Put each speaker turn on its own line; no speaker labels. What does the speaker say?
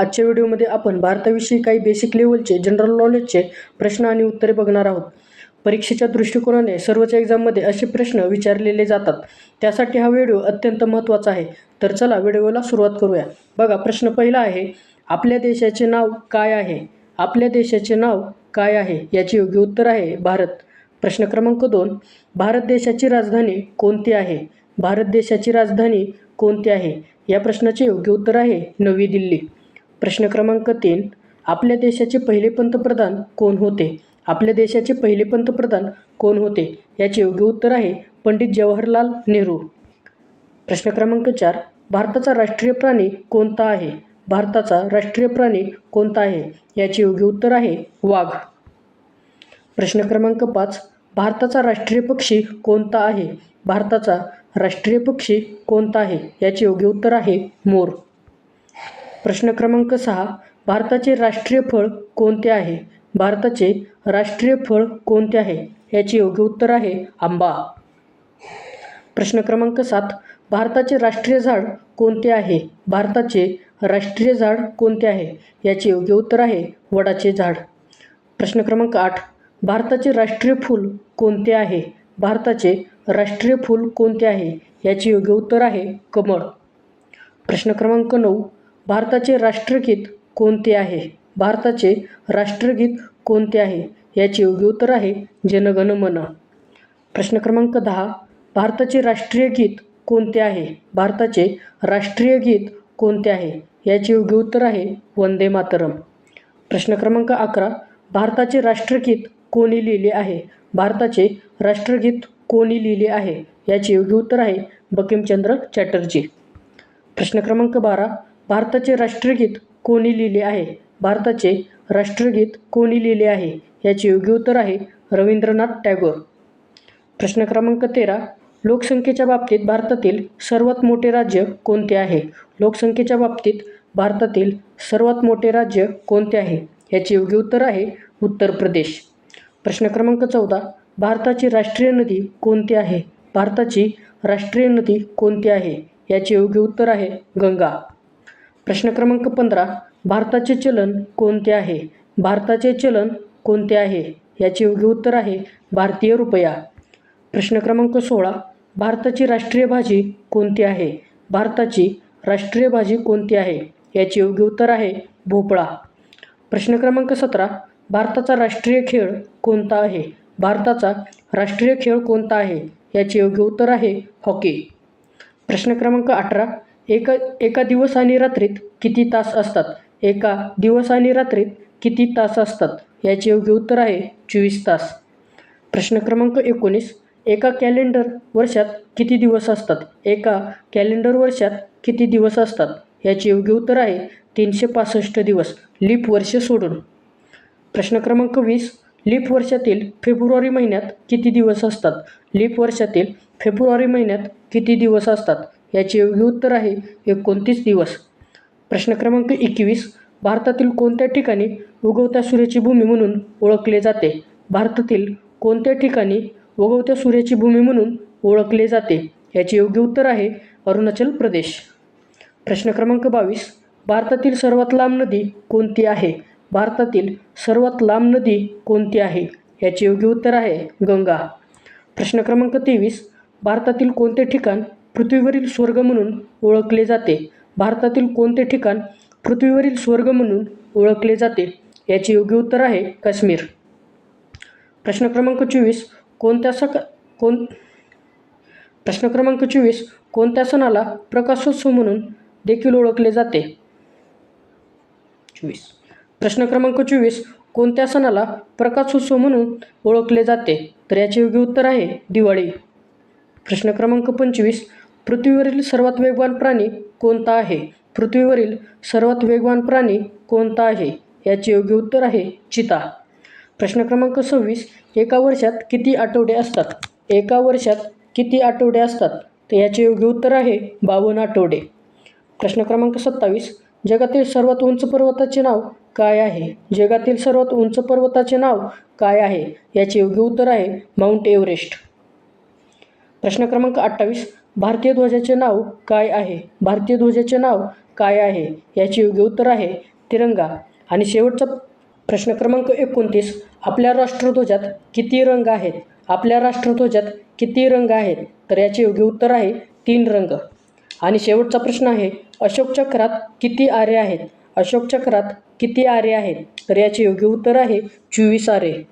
आजच्या व्हिडिओमध्ये आपण भारताविषयी काही बेसिक लेवलचे जनरल नॉलेजचे प्रश्न आणि उत्तरे बघणार आहोत परीक्षेच्या दृष्टिकोनाने सर्वच एक्झाममध्ये असे प्रश्न विचारलेले जातात त्यासाठी हा व्हिडिओ अत्यंत महत्त्वाचा आहे तर चला व्हिडिओला सुरुवात करूया बघा प्रश्न पहिला आहे आपल्या देशाचे नाव काय आहे आपल्या देशाचे नाव काय आहे याचे योग्य उत्तर आहे भारत प्रश्न क्रमांक दोन भारत देशाची राजधानी कोणती आहे भारत देशाची राजधानी कोणती आहे या प्रश्नाचे योग्य उत्तर आहे नवी दिल्ली प्रश्न क्रमांक तीन आपल्या देशाचे पहिले पंतप्रधान कोण होते आपल्या देशाचे पहिले पंतप्रधान कोण होते याचे योग्य उत्तर आहे पंडित जवाहरलाल नेहरू प्रश्न क्रमांक चार भारताचा राष्ट्रीय प्राणी कोणता आहे भारताचा राष्ट्रीय प्राणी कोणता आहे याचे योग्य उत्तर आहे वाघ प्रश्न क्रमांक पाच भारताचा राष्ट्रीय पक्षी कोणता आहे भारताचा राष्ट्रीय पक्षी कोणता आहे याचे योग्य उत्तर आहे मोर प्रश्न क्रमांक सहा भारताचे राष्ट्रीय फळ कोणते आहे भारताचे राष्ट्रीय फळ कोणते आहे याचे योग्य उत्तर आहे आंबा प्रश्न क्रमांक सात भारताचे राष्ट्रीय झाड कोणते आहे भारताचे राष्ट्रीय झाड कोणते आहे याचे योग्य उत्तर आहे वडाचे झाड प्रश्न क्रमांक आठ भारताचे राष्ट्रीय फूल कोणते आहे भारताचे राष्ट्रीय फूल कोणते आहे याचे योग्य उत्तर आहे कमळ प्रश्न क्रमांक नऊ भारताचे राष्ट्रगीत कोणते आहे भारताचे राष्ट्रगीत कोणते आहे याचे योग्य उत्तर आहे जनगण मन प्रश्न क्रमांक दहा भारताचे राष्ट्रीय गीत कोणते आहे भारताचे राष्ट्रीय गीत कोणते आहे याचे योग्य उत्तर आहे वंदे मातरम प्रश्न क्रमांक अकरा भारताचे राष्ट्रगीत कोणी लिहिले आहे भारताचे राष्ट्रगीत कोणी लिहिले आहे याचे योग्य उत्तर आहे बकिमचंद्र चॅटर्जी प्रश्न क्रमांक बारा भारताचे राष्ट्रगीत कोणी लिहिले आहे भारताचे राष्ट्रगीत कोणी लिहिले आहे याचे योग्य उत्तर आहे रवींद्रनाथ टॅगोर प्रश्न क्रमांक तेरा लोकसंख्येच्या बाबतीत भारतातील सर्वात मोठे राज्य कोणते आहे लोकसंख्येच्या बाबतीत भारतातील सर्वात मोठे राज्य कोणते आहे याचे योग्य उत्तर आहे उत्तर प्रदेश प्रश्न क्रमांक चौदा भारताची राष्ट्रीय नदी कोणती आहे भारताची राष्ट्रीय नदी कोणती आहे याचे योग्य उत्तर आहे गंगा प्रश्न क्रमांक पंधरा भारताचे चलन कोणते आहे भारताचे चलन कोणते आहे याचे योग्य उत्तर आहे भारतीय रुपया प्रश्न क्रमांक सोळा भारताची राष्ट्रीय भाजी कोणती आहे भारताची राष्ट्रीय भाजी कोणती आहे याचे योग्य उत्तर आहे भोपळा प्रश्न क्रमांक सतरा भारताचा राष्ट्रीय खेळ कोणता आहे भारताचा राष्ट्रीय खेळ कोणता आहे याचे योग्य उत्तर आहे हॉकी प्रश्न क्रमांक अठरा एक एका दिवस आणि रात्रीत किती तास असतात एका दिवस आणि रात्रीत किती तास असतात याचे योग्य उत्तर आहे चोवीस तास प्रश्न क्रमांक एकोणीस एका कॅलेंडर वर्षात किती दिवस असतात एका कॅलेंडर वर्षात किती दिवस असतात याचे योग्य उत्तर आहे तीनशे पासष्ट दिवस लीप वर्ष सोडून प्रश्न क्रमांक वीस लीप वर्षातील फेब्रुवारी महिन्यात किती दिवस असतात लीप वर्षातील फेब्रुवारी महिन्यात किती दिवस असतात याचे योग्य उत्तर आहे एकोणतीस दिवस प्रश्न क्रमांक एकवीस भारतातील कोणत्या ठिकाणी उगवत्या सूर्याची भूमी म्हणून ओळखले जाते भारतातील कोणत्या ठिकाणी उगवत्या सूर्याची भूमी म्हणून ओळखले जाते याचे योग्य उत्तर आहे अरुणाचल प्रदेश प्रश्न क्रमांक बावीस भारतातील सर्वात लांब नदी कोणती आहे भारतातील सर्वात लांब नदी कोणती आहे याचे योग्य उत्तर आहे गंगा प्रश्न क्रमांक तेवीस भारतातील कोणते ठिकाण पृथ्वीवरील स्वर्ग म्हणून ओळखले जाते भारतातील कोणते ठिकाण पृथ्वीवरील स्वर्ग म्हणून ओळखले जाते याचे योग्य उत्तर आहे काश्मीर प्रश्न क्रमांक चोवीस कोणत्या सका कोण प्रश्न क्रमांक चोवीस कोणत्या सणाला प्रकाशोत्सव म्हणून देखील ओळखले जाते चोवीस प्रश्न क्रमांक चोवीस कोणत्या सणाला प्रकाशोत्सव म्हणून ओळखले जाते तर याचे योग्य उत्तर आहे दिवाळी प्रश्न क्रमांक पंचवीस पृथ्वीवरील सर्वात वेगवान प्राणी कोणता आहे पृथ्वीवरील सर्वात वेगवान प्राणी कोणता आहे याचे योग्य उत्तर आहे चिता प्रश्न क्रमांक सव्वीस एका वर्षात किती आठवडे असतात एका वर्षात किती आठवडे असतात तर याचे योग्य उत्तर आहे बावन्न आठवडे प्रश्न क्रमांक सत्तावीस जगातील सर्वात उंच पर्वताचे नाव काय आहे जगातील सर्वात उंच पर्वताचे नाव काय आहे याचे योग्य उत्तर आहे माउंट एव्हरेस्ट प्रश्न क्रमांक अठ्ठावीस भारतीय ध्वजाचे नाव काय आहे भारतीय ध्वजाचे नाव काय आहे याचे योग्य उत्तर आहे तिरंगा आणि शेवटचा प्रश्न क्रमांक एकोणतीस आपल्या राष्ट्रध्वजात किती रंग आहेत आपल्या राष्ट्रध्वजात किती रंग आहेत तर याचे योग्य उत्तर आहे तीन रंग आणि शेवटचा प्रश्न आहे अशोक चक्रात किती आरे आहेत अशोक चक्रात किती आरे आहेत तर याचे योग्य उत्तर आहे चोवीस आरे